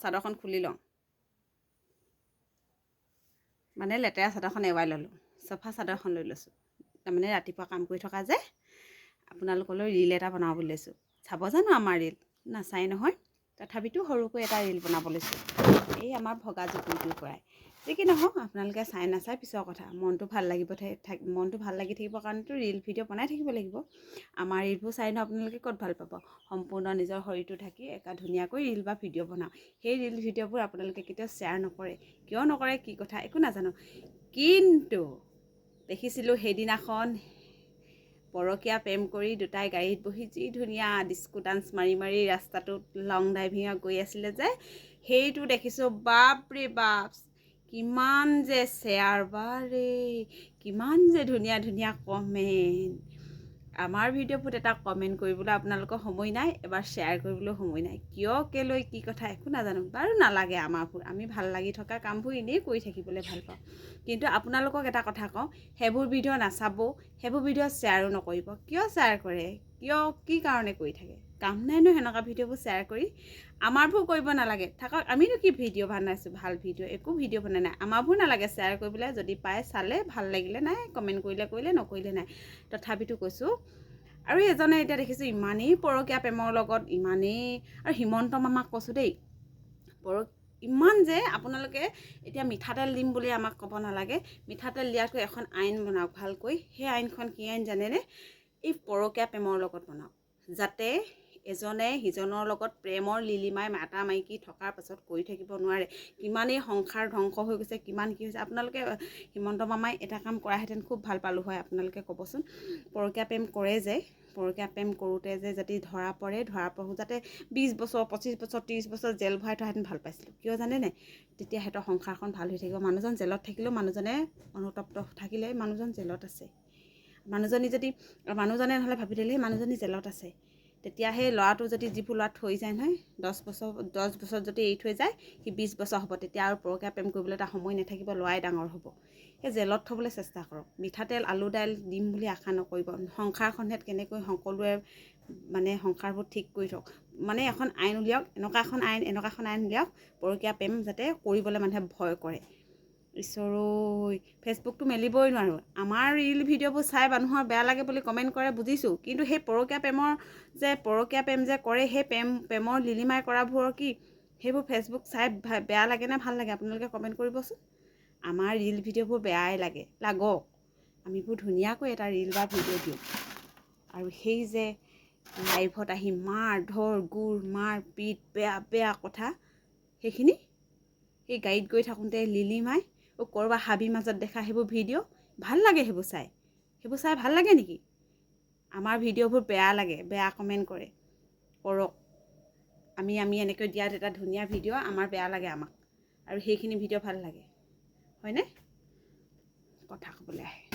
চাদৰখন খুলি লওঁ। মানে লেতেৰা চাদৰখন এৰুৱাই ল'লোঁ চফা চাদৰ এখন লৈ লৈছোঁ। তাৰমানে ৰাতিপুৱা কাম কৰি থকা যে আপোনালোকলৈ ৰীল এটা বনাওঁ বুলি লৈছোঁ। চাব জানো আমাৰ ৰীল? নাচাই নহয়। তথাপিতো সৰুকৈ এটা ৰীল বনাব লৈছোঁ। এই আমাৰ ভগা জুপুৰিটোৰ পৰাই। যি কি নহওক আপোনালোকে চাই নাচাই পিছৰ কথা। মনটো ভাল লাগিব মনটো ভাল লাগি থাকিবৰ কাৰণেতো ৰীল ভিডিঅ' বনাই থাকিব লাগিব। আমাৰ ৰীলবোৰ চাই নো আপোনালোকে ক'ত ভাল পাব? সম্পূৰ্ণ নিজৰ শৰীৰটো থাকি একা ধুনীয়াকৈ ৰীল বা ভিডিঅ' বনাওঁ। সেই ৰীল ভিডিঅ'বোৰ আপোনালোকে কেতিয়াও শ্বেয়াৰ নকৰে। কিয় নকৰে? কি কথা? একো নাজানো। কিন্তু দেখিছিলোঁ সেইদিনাখন পৰকীয়া প্ৰেম কৰি দুটাই গাড়ীত বহি যি ধুনীয়া ডিস্কো ডান্স মাৰি মাৰি ৰাস্তাটোত লং ড্ৰাইভিঙত গৈ আছিলে যে সেইটো দেখিছোঁ বাপৰে বাপ কিমান যে শ্বেয়াৰ বাৰে কিমান যে ধুনীয়া ধুনীয়া কমেণ্ট আমাৰ ভিডিঅ'বোৰত এটা কমেণ্ট কৰিবলৈ আপোনালোকৰ সময় নাই এবাৰ শ্বেয়াৰ কৰিবলৈ সময় নাই। কিয় কেলৈ কি কথা একো নাজানো বাৰু নালাগে আমাৰবোৰ আমি ভাল লাগি থকা কামবোৰ এনেই কৰি থাকিবলৈ ভাল পাওঁ। কিন্তু আপোনালোকক এটা কথা কওঁ সেইবোৰ ভিডিঅ' নাচাব সেইবোৰ ভিডিঅ' শ্বেয়াৰো নকৰিব। কিয় শ্বেয়াৰ কৰে? কিয় কি কাৰণে কৰি থাকে? কাম নাইনো সেনেকুৱা ভিডিঅ'বোৰ শ্বেয়াৰ কৰি। আমাৰবোৰ কৰিব নালাগে। থাকক আমিনো কি ভিডিঅ' বনাইছোঁ? ভাল ভিডিঅ' একো ভিডিঅ' বনাই নাই। আমাৰবোৰ নালাগে শ্বেয়াৰ কৰিবলৈ। যদি পায় চালে ভাল লাগিলে নাই কমেণ্ট কৰিলে কৰিলে নকৰিলে নাই। তথাপিতো কৈছোঁ। আৰু এজনে এতিয়া দেখিছোঁ ইমানেই পৰকীয়া প্ৰেমৰ লগত ইমানেই আৰু হিমন্ত মামাক কৈছোঁ দেই পৰ ইমান যে আপোনালোকে এতিয়া মিঠাতেল দিম বুলি আমাক ক'ব নালাগে। মিঠাতেল দিয়াতকৈ এখন আইন বনাওক ভালকৈ। সেই আইনখন কি আইন জানেনে? এই পৰকীয়া প্ৰেমৰ লগত বনাওক। যাতে এজনে সিজনৰ লগত প্ৰেমৰ লিলিমাই মাতা মাইকী থকাৰ পাছত কৰি থাকিব নোৱাৰে। কিমানেই সংসাৰ ধ্বংস হৈ গৈছে কিমান কি হৈছে আপোনালোকে হিমন্ত মামাই এটা কাম কৰাহেঁতেন খুব ভাল পালোঁ হয় আপোনালোকে ক'বচোন। পৰকীয়া প্ৰেম কৰে যে পৰকীয়া প্ৰেম কৰোঁতে যে যদি ধৰা পৰে ধৰা পৰোঁ যাতে বিছ বছৰ পঁচিছ বছৰ ত্ৰিছ বছৰ জেল ভৰাই থোৱাহেঁতেন ভাল পাইছিলোঁ। কিয় জানেনে তেতিয়া সিহঁতৰ সংসাৰখন ভাল হৈ থাকিব। মানুহজন জেলত থাকিলেও মানুহজনে অনুতপ্ত থাকিলে মানুহজন জেলত আছে। মানুহজনী যদি মানুহজনে নহ'লে ভাবি দিলে সেই মানুহজনী জেলত আছে। তেতিয়া সেই ল'ৰাটো যদি যিবোৰ ল'ৰা থৈ যায় নহয় দহ বছৰ দহ বছৰত যদি এৰি থৈ যায় সি বিছ বছৰ হ'ব। তেতিয়া আৰু পৰকীয়া প্ৰেম কৰিবলৈ এটা সময় নাথাকিব ল'ৰাই ডাঙৰ হ'ব। সেই জেলত থ'বলৈ চেষ্টা কৰক। মিঠাতেল আলু দাইল দিম বুলি আশা নকৰিব। সংসাৰখনত কেনেকৈ সকলোৱে মানে সংসাৰবোৰ ঠিক কৰি থওক। মানে এখন আইন উলিয়াওক এনেকুৱা এখন আইন এনেকুৱা এখন আইন উলিয়াওক পৰকীয়া প্ৰেম যাতে কৰিবলৈ মানুহে ভয় কৰে। ঈশ্বৰৈ ফেচবুকটো মেলিবই নোৱাৰোঁ। আমাৰ ৰীল ভিডিঅ'বোৰ চাই মানুহৰ বেয়া লাগে বুলি কমেণ্ট কৰে বুজিছোঁ। কিন্তু সেই পৰকীয়া প্ৰেমৰ যে পৰকীয়া প্ৰেম যে কৰে সেই প্ৰেম প্ৰেমৰ লিলিমাই কৰাবোৰৰ কি? সেইবোৰ ফেচবুক চাই বেয়া লাগে নে ভাল লাগে? আপোনালোকে কমেণ্ট কৰিবচোন। আমাৰ ৰীল ভিডিঅ'বোৰ বেয়াই লাগে। লাগক। আমিবোৰ ধুনীয়াকৈ এটা ৰীল বা ভিডিঅ' দিওঁ। আৰু সেই যে লাইভত আহি মাৰ ধৰ গোৰ মাৰ পিট বেয়া বেয়া কথা সেইখিনি সেই গাড়ীত গৈ থাকোঁতে লিলিমাই ক'ৰবাত হাবিৰ মাজত দেখা সেইবোৰ ভিডিঅ' ভাল লাগে সেইবোৰ চাই। সেইবোৰ চাই ভাল লাগে নেকি? আমাৰ ভিডিঅ'বোৰ বেয়া লাগে বেয়া কমেণ্ট কৰে। কৰক। আমি আমি এনেকৈ দিয়াত এটা ধুনীয়া ভিডিঅ' আমাৰ বেয়া লাগে আমাক। আৰু সেইখিনি ভিডিঅ' ভাল লাগে। হয়নে? কথা ক'বলৈ আহে।